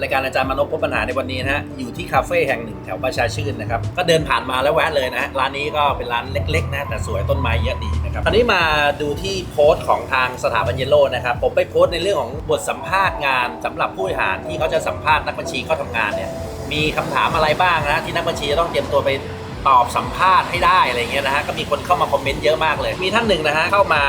รายการอาจารย์มานพพบปัญหาในวันนี้นะฮะอยู่ที่คาเฟ่แห่งหนึ่งแถวประชาชื่นนะครับก็เดินผ่านมาแล้วแวะเลยนะฮะร้านนี้ก็เป็นร้านเล็กๆนะแต่สวยต้นไม้เยอะดีนะครับตอนนี้มาดูที่โพสต์ของทางสถาบันเยลโล่นะครับผมไปโพสต์ในเรื่องของบทสัมภาษณ์งานสำหรับผู้บริหารที่เขาจะสัมภาษณ์นักบัญชีเข้าทำงานเนี่ยมีคำถามอะไรบ้างนะที่นักบัญชีจะต้องเตรียมตัวไปตอบสัมภาษณ์ให้ได้อะไรเงี้ยนะฮะก็มีคนเข้ามาคอมเมนต์เยอะมากเลย มีท่านหนึ่งนะฮะเข้ามา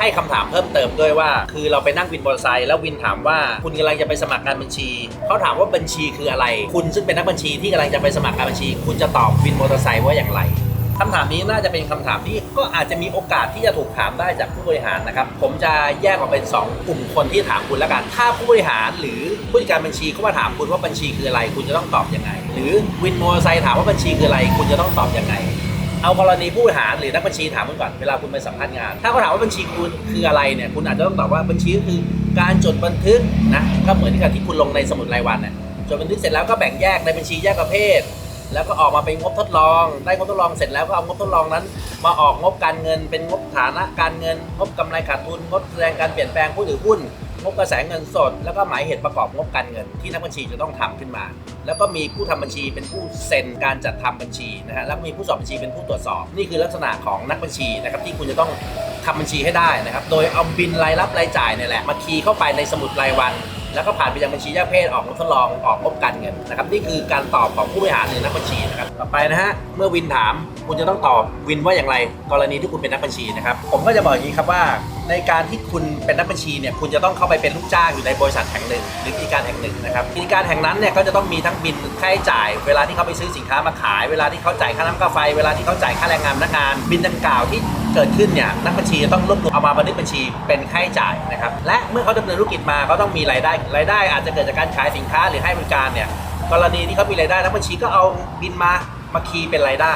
ให้คำถามเพิ่มเติมด้วยว่า คือเราไปนั่งวินมอเตอร์ไซค์แล้ววินถามว่าคุณกำลังจะไปสมัครงานบัญชี เขาถามว่าบัญชีคืออะไร คุณซึ่งเป็นนักบัญชีที่กำลังจะไปสมัครงานบัญชี คุณจะตอบวินมอเตอร์ไซค์ว่าอย่างไรคำถามนี้น่าจะเป็นคำถามที่ก็อาจจะมีโอกาสที่จะถูกถามได้จากผู้บริหารนะครับ ผมจะแยกออกเป็นสองกลุ่มคนที่ถามคุณแล้วกัน ถ้าผู้บริหารหรือผู้จัดการบัญชีเขามาถามคุณว่าบัญชีคืออะไร คุณจะต้องตอบอยังไง หรือวินมอเตอร์ไซค์ถามว่าบัญชีคืออะไร คุณจะต้องตอบอยังไง เอากรณีผู้บริหารหรือนักบัญชีถามคุณก่อนเวลาคุณไปสัมภาษณ์งาน ถ้าเขาถามว่าบัญชีคุณคืออะไรเนี่ยคุณอาจจะต้องตอบว่าบัญชีก็คือการจดบันทึกนะก็เหมือนกับที่คุณลงในสมุดรายวันเนี่ยจดบันทึกเสร็จแล้วก็แบ่งแยกในบัญชีแยกประเภท แล้วก็ออกมาเป็นงบทดลอง ได้งบทดลองเสร็จแล้วก็เอางบทดลองนั้น มาออกงบการเงินเป็นงบฐานะการเงินงบกำไรขาดทุนงบแสดงการเปลี่ยนแปลงผู้ถือหุ้น งบกระแสเงินสด แล้วก็หมายเหตุประกอบงบการเงิน ที่นักบัญชีจะต้องทำขึ้นมา แล้วก็มีผู้ทำบัญชีเป็นผู้เซ็นการจัดทำบัญชีนะฮะแล้วมีผู้สอบบัญชีเป็นผู้ตรวจสอบ นี่คือลักษณะของนักบัญชีนะครับที่คุณจะต้องทำบัญชีให้ได้นะครับ โดยเอาบินรายรับรายจ่ายเนี่ยแหละมาคีย์เข้าไปในสมุดรายวัน แล้วก็ผ่านไปยังบัญชีแยกเพศออกทดลองออกงบการเงินนะครับนี่คือการตอบของผู้บริหารหรือนักบัญชีนะครับต่อไปนะฮะเมื่อวินถามคุณจะต้องตอบวินว่าอย่างไร กรณีที่คุณเป็นนักบัญชีนะครับผมก็จะบอกอย่างนี้ครับว่า ในการที่คุณเป็นนักบัญชีเนี่ยคุณจะต้องเข้าไปเป็นลูกจ้างอยู่ในบริษัทแห่งหนึ่ง หรือกิจการแห่งหนึ่งนะครับกิจการแห่งนั้นเนี่ยก็จะต้องมีทั้งบินค่าใช้จ่าย เวลาที่เขาไปซื้อสินค้ามาขาย เวลาที่เขาจ่ายค่าน้ำค่าไฟ เวลาที่เขาจ่ายค่าแรงงานพนักงานบินดังกล่าวที่ เกิดขึ้นเนี่ยนักบัญชีจะต้องรวบรวมเอามาบันทึกบัญชีเป็นค่าใช้จ่ายนะครับและเมื่อเขาดำเนินธุรกิจมาเขาต้องมีรายได้รายได้อาจจะเกิดจากการขายสินค้าหรือให้บริการเนี่ยกรณีที่เขามีรายได้นักบัญชีก็เอาบินมามาคีย์เป็นรายได้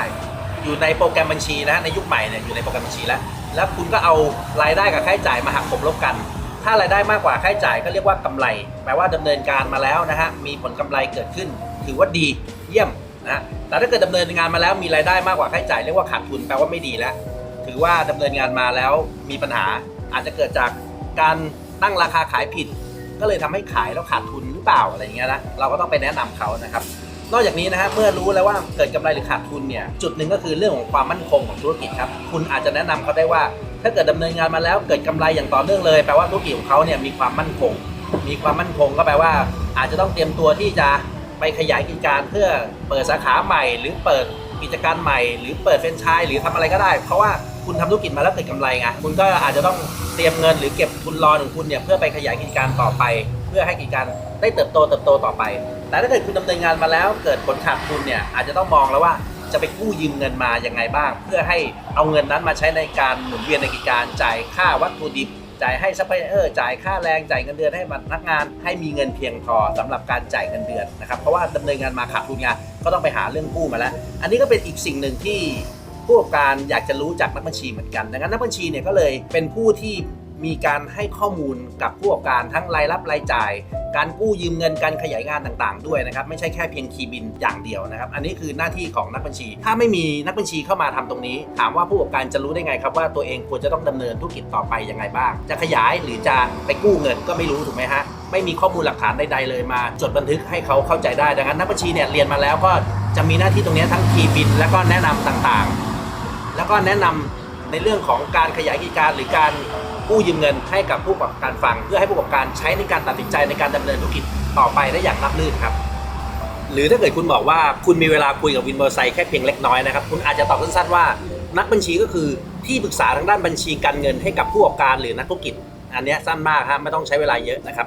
อยู่ในโปรแกรมบัญชีนะในยุคใหม่เนี่ยอยู่ในโปรแกรมบัญชีแล้ว แล้วคุณก็เอารายได้กับค่าใช้จ่ายมาหักกลบลบกัน ถ้ารายได้มากกว่าค่าใช้จ่ายก็เรียกว่ากำไร แปลว่าดำเนินการมาแล้วนะฮะมีผลกำไรเกิดขึ้น ถือว่าดีเยี่ยมนะแต่ถ้าเกิดดำเนินงานมาแล้วมีรายได้มากกว่าค่าใช้จ่ายเรียกว่าขาดทุนแปลว่าไม่ดีแล้ว ถือว่าดำเนินงานมาแล้วมีปัญหาอาจจะเกิดจากการตั้งราคาขายผิด ก็เลยทำให้ขายแล้วขาดทุนหรือเปล่าอะไรอย่างเงี้ยนะเราก็ต้องไปแนะนำเขานะครับ นอกจากนี้นะฮะเมื่อรู้แล้วว่าเกิดกำไรหรือขาดทุนเนี่ยจุดหนึ่งก็คือเรื่องของความมั่นคงของธุรกิจครับคุณอาจจะแนะนำเขาได้ว่า ถ้าเกิดดำเนินงานมาแล้วเกิดกำไรอย่างต่อเนื่องเลยแปลว่าธุรกิจของเขาเนี่ยมีความมั่นคง มีความมั่นคงก็แปลว่า อาจจะต้องเตรียมตัวที่จะไปขยายกิจการเพื่อเปิดสาขาใหม่ หรือเปิดกิจการใหม่ หรือเปิดแฟรนไชส์หรือทำอะไรก็ได้ เพราะว่า คุณทำธุรกิจมาแล้วเกิดกำไรไงคุณก็อาจจะต้องเตรียมเงินหรือเก็บทุนรอของคุณเนี่ยเพื่อไปขยายกิจการต่อไป เพื่อให้กิจการได้เติบโตเติบโตต่อไป แต่ถ้าเกิดคุณดำเนินงานมาแล้วเกิดผลขาดทุนเนี่ยอาจจะต้องมองแล้วว่าจะไปกู้ยืมเงินมาอยังไงบ้าง เพื่อให้เอาเงินนั้นมาใช้ในการหมุนเวียนในกิจการจ่ายค่าวัตถุดิบจ่ายให้ซัพพลายเออร์จ่ายค่าแรงจ่ายเงินเดือนให้พนักงาน ให้มีเงินเพียงพอสำหรับการจ่ายเงินเดือนนะครับเพราะว่าดำเนินงานมาขาดทุนงานก็ต้องไปหาเรื่องกู้มาแล้ว อันนี้ก็เป็นอีกสิ่งหนึ่งที่ ผู้ประกอบการอยากจะรู้จากนักบัญชีเหมือนกันดังนั้นนักบัญชีเนี่ยก็เลยเป็นผู้ที่มีการให้ข้อมูลกับผู้ประกอบการทั้งรายรับรายจ่าย การกู้ยืมเงินการขยายงานต่างๆ ด้วยนะครับ ไม่ใช่แค่เพียงคีย์บินอย่างเดียวนะครับ อันนี้คือหน้าที่ของนักบัญชี ถ้าไม่มีนักบัญชีเข้ามาทำตรงนี้ ถามว่าผู้ประกอบการจะรู้ได้ไงครับว่าตัวเองควรจะต้องดำเนินธุรกิจต่อไปยังไงบ้าง จะขยายหรือจะไปกู้เงินก็ไม่รู้ถูกไหมฮะไม่มีข้อมูลหลักฐานใดๆเลยมา จดบันทึกให้เขาเข้าใจได้ดังนั้นนักบัญชีเนี่ยเรียนมาแล้วก็จะมีหน้าที่ตรงนี้ทั้งคีย์บิน และก็แนะนำต่างๆ แล้วก็แนะนำในเรื่องของการขยายกิจการหรือการกู้ยืมเงินให้กับผู้ประกอบการฟัง เพื่อให้ผู้ประกอบการใช้ในการตัดสินใจในการดำเนินธุรกิจต่อไปได้อย่างราบรื่นครับหรือถ้าเกิดคุณบอกว่าคุณมีเวลาคุยกับวินมอเตอร์ไซค์แค่เพียงเล็กน้อยนะครับคุณอาจจะตอบสั้นๆว่า นักบัญชีก็คือที่ปรึกษาทางด้านบัญชีการเงินให้กับผู้ประกอบการหรือนักธุรกิจ อันนี้สั้นมากครับไม่ต้องใช้เวลาเยอะนะครับ